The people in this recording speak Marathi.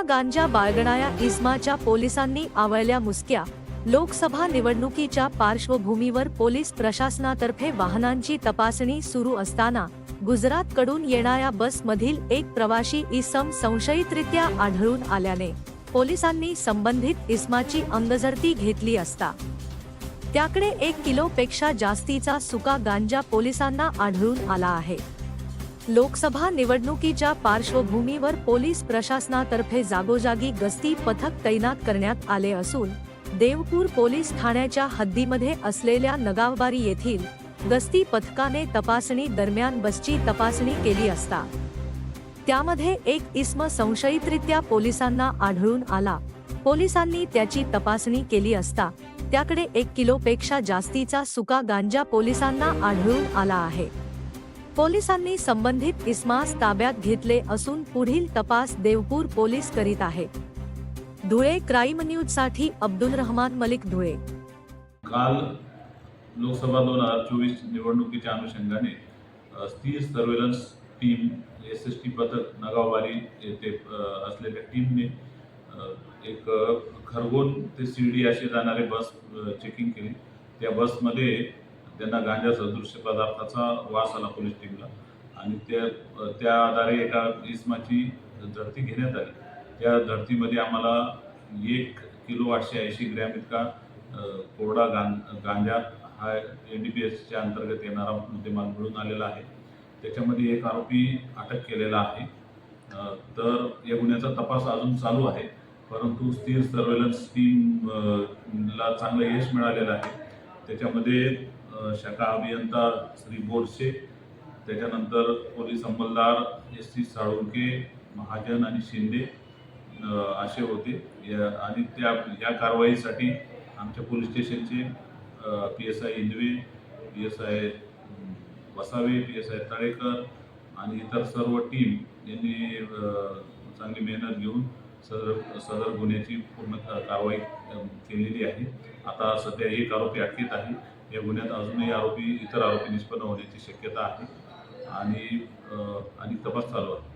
गांजा बाळगणाऱ्या इस्माच्या पोलिसांनी आवळल्या मुसक्या? लोकसभा निवडणुकीच्या पार्श्वभूमीवर पोलीस प्रशासनातर्फे वाहनांची तपासणी सुरू असताना गुजरातकडून येणाऱ्या बसमधील एक प्रवाशी इसम संशयितरित्या आढळून आल्याने पोलिसांनी संबंधित इस्माची अंगझडती घेतली असता. त्याकडे एक किलोपेक्षा जास्तीचा सुका गांजा पोलिसांना आढळून आला आहे. लोकसभा निवडणुकीच्या पार्श्वभूमीवर पोलीस प्रशासनातर्फे जागोजागी गस्ती पथक तैनात करण्यात आले असून देवपूर पोलीस ठाण्याच्या हद्दीमध्ये असलेल्या नगावबारी येथील गस्ती पथकाने तपासणी दरम्यान बसची तपासणी केली असता. त्यामध्ये एक इस्म संशयितरित्या पोलिसांना आढळून आला. पोलिसांनी त्याची तपासणी केली असता त्याकडे एक किलोपेक्षा जास्तीचा सुका गांजा पोलिसांना आढळून आला आहे. पोलिसांनी संबंधित इस्मास ताब्यात घेतले असून पुढील तपास देवपूर पोलीस करीत आहेत धुळे क्राईम न्यूजसाठी अब्दुल रहमान मलिक धुळे. काल लोकसभा दोन हजार चोवीस निवडणुकीच्या अनुषंगाने स्थिर surveillance team S S T पथक नगाववारी येथे असलेल्या टीमने एक खरगोन ते शिर्डी असे जाणारे बस चेकिंग केली. त्या बसमध्ये त्यांना गांजा सदृश्य पदार्थाचा वास आला पोलीस टीमला. आणि त्या त्या आधारे एका इसमाची धरती घेण्यात आली. त्या धरतीमध्ये आम्हाला एक किलो आठशे ऐंशी ग्रॅम इतका कोरडा गां गांजा हा एन डी पी एसच्या अंतर्गत येणारा मुद्देमाल मिळून आलेला आहे. त्याच्यामध्ये एक आरोपी अटक केलेला आहे. तर या गुन्ह्याचा तपास अजून चालू आहे. परंतु स्थिर सर्वेलन्स टीमला ला चांगलं यश मिळालेलं आहे. त्याच्यामध्ये शाखा अभियंता श्री बोरसे त्याच्यानंतर पोलीस अंमलदार एस सी साळुंके महाजन आणि शिंदे असे होते. या आणि त्या या कारवाईसाठी आमच्या पोलीस स्टेशनचे P S I Indave P S I Vasave P S I Talekar आणि इतर सर्व टीम यांनी चांगली मेहनत घेऊन सदर सदर गुन्ह्याची पूर्ण कारवाई केलेली आहे. आता सध्या एक आरोपी अटकेत आहे. या गुन्ह्यात अजूनही आरोपी इतर आरोपी निष्पन्न होण्याची शक्यता आहे. आणि आणि तपास चालू आहे.